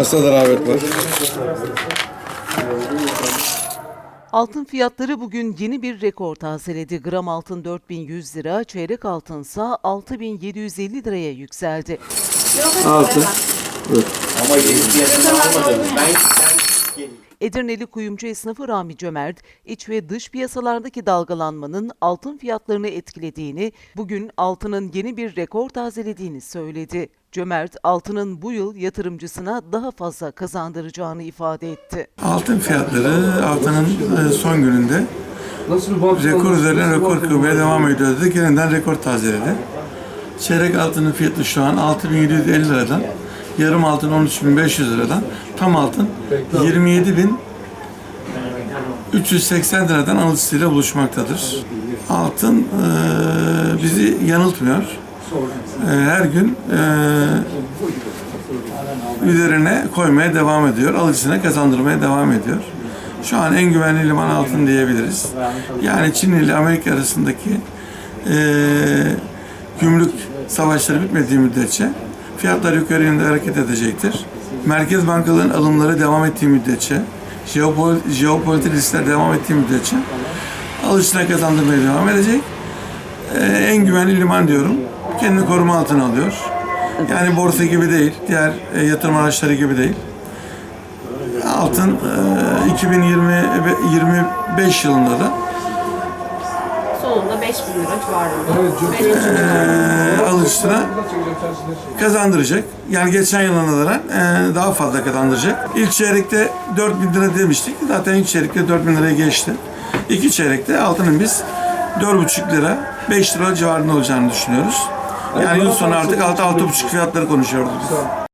Hasta da rağbet var. Altın fiyatları bugün yeni bir rekor tazeledi. Gram altın 4100 lira, çeyrek altınsa 6750 liraya yükseldi. Altı. Ama yeni fiyatını almadım. Ben, ben Edirneli kuyumcu esnafı Rami Cömert, iç ve dış piyasalardaki dalgalanmanın altın fiyatlarını etkilediğini, bugün altının yeni bir rekor tazelediğini söyledi. Cömert, altının bu yıl yatırımcısına daha fazla kazandıracağını ifade etti. Altın fiyatları haftanın e, son gününde rekor üzerine rekor kırmaya devam ediyor dedi. Yeniden rekor tazeledi. Çeyrek altının fiyatı şu an 6750 liradan, yarım altın 13500 liradan, tam altın 27380 liradan alıcısıyla buluşmaktadır. Altın e, bizi yanıltmıyor. E, her gün e, üzerine koymaya devam ediyor. Alıcısına kazandırmaya devam ediyor. Şu an en güvenli liman altın diyebiliriz. Yani Çin ile Amerika arasındaki eee, gümrük savaşları bitmediği müddetçe fiyatlar yukarı yönde hareket edecektir. Merkez bankaların alımları devam ettiği müddetçe, jeopol jeopolitik riskler devam ettiği müddetçe alıcısına kazandırmaya devam edecek. Eee, en güvenli liman diyorum. Kendini koruma altına alıyor. Yani borsa gibi değil, diğer e, yatırım araçları gibi değil. Altın e, 2025 yılında da Sonunda 5000 lira civarında. e, alıcısına kazandıracak. Yani geçen yıla nazaran e, daha fazla kazandıracak. İlk çeyrekte 4000 lira demiştik. Zaten ilk çeyrekte 4000 liraya geçti. İki çeyrekte altının biz 4,5 lira, 5 lira civarında olacağını düşünüyoruz. Yani yıl sonu artık 6-6,5 fiyatları konuşuyoruz biz.